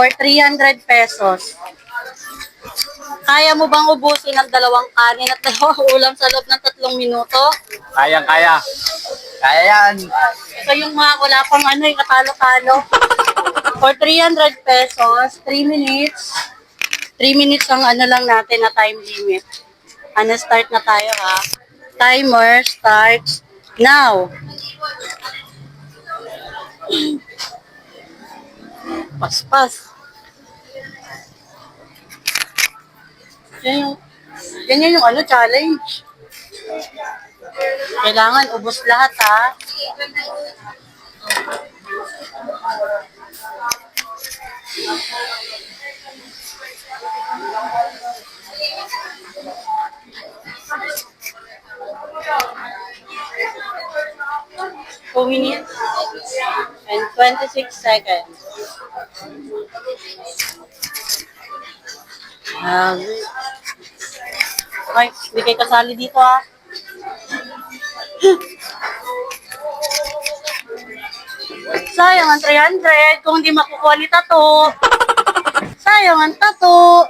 For 300 pesos. Kaya mo bang ubusin ang dalawang kanin at dalawang ulam sa loob ng tatlong minuto? Kayang kaya. Kaya yan. Ito yung mga wala pang ano, yung katalo-talo. For 300 pesos, 3 minutes. 3 minutes ang ano lang natin na time limit. Ano, start na tayo ha. Timer starts now. Paspas. Yan yung, yan yung ano, challenge. Kailangan ubos lahat ha. Two minutes and 26 seconds. Um, okay, hindi kayo kasali dito ah. Sayang ang 300 kung hindi makukuha ni Tato. Sayang ang Tato.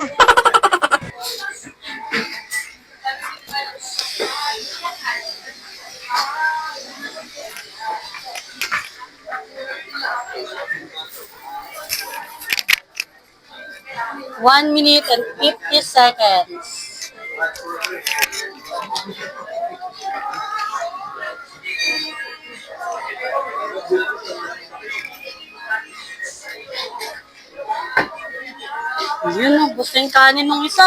One minute and 50 seconds. Yun o, gusto yung kanin ng isa.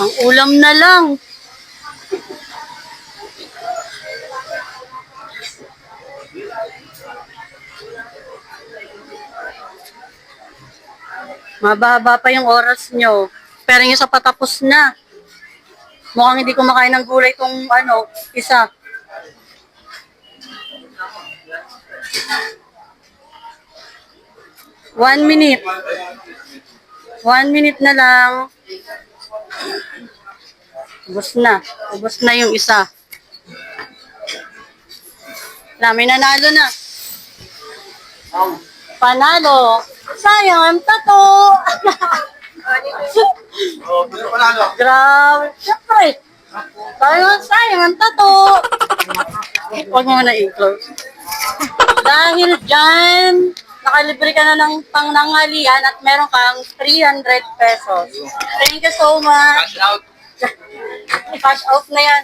Ang ulam na lang. Mababa pa yung oras nyo. Pero yung sa patapos na. Mukhang hindi kumakain ng gulay tong ano, isa. One minute. One minute na lang. Ubus na. Ubus na yung isa. Na, may nanalo na. Panalo. Sayang ang tato. Oh, gusto ko na, no? Grabe. Siyempre. Sayang, sayang ang tato. Huwag mo na i-close. Dahil dyan, nakalibre ka na ng pangnanghalian at meron kang 300 pesos. Thank you so much. Cash out. Cash out na yan.